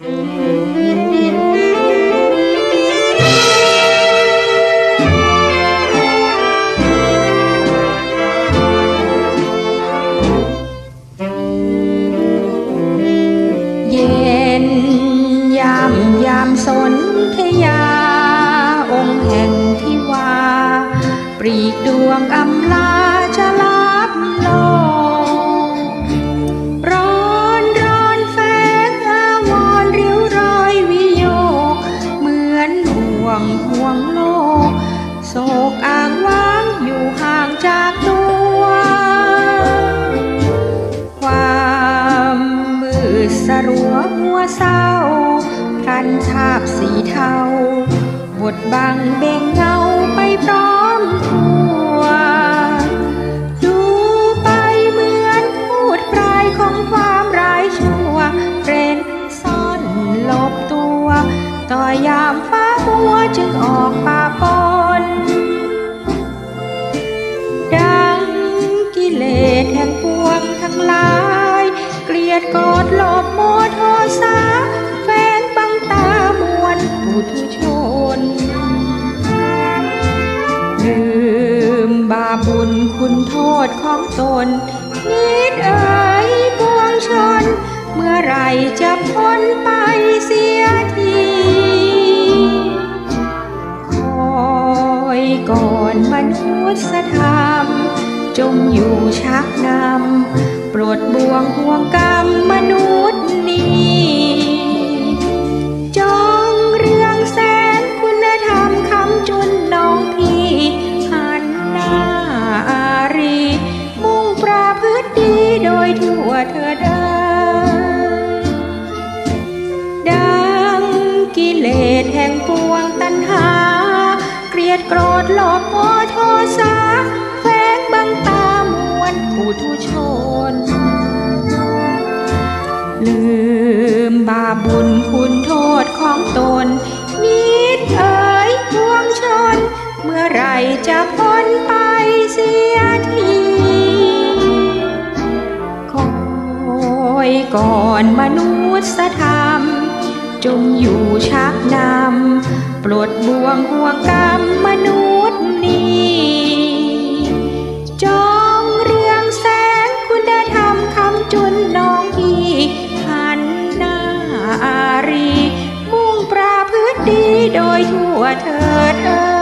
เย็นยามยามสนธยา องค์แห่งทิวา ปรีกดวงอำลา วงโลก โศกอ้างว้างอยู่ห่างจากตัว ความมืดสรัวหัวเศร้าพรันชาบสีเทาบดบังเบ่งเงาไปพร้อม ฟ้ามัวจึงออกป่าปนดังกิเลสแห่งปวงทั้งหลาย เกลียดกรธโลภโมโทสาแฝงบังตามวลปุถุชนลืมบาปบุญคุณโทษของตนนิด นุษยธรรม จงอยู่ชักนำ โปรดบ่วงห่วงกรรมมนุษย์นี้จงเรื่องแสนคุณธรรมคำจุนน้องพี่หันหน้าอารี มุ่งประพฤติดีโดยทั่วเธอได้ดังกิเลสแห่งปวงตัณหา ดโกรธหลอกโมโทสาแฝงบังตามวลปุถุชน ลืมบาปบุญคุณโทษของตน นิดเอ๋ยพวงชน เมื่อไรจะพ้นไปเสียทีคอยก่อนมนุษยธรรม จงอยู่ชักนำปลดบ่วงห่วงกรรมมนุษย์นี้จองเรื่องแสงคุณธรรมคำจุนน้องพี่หันหน้าอารี มุ่งปราพฤติดีโดยทั่วเถิดเอ่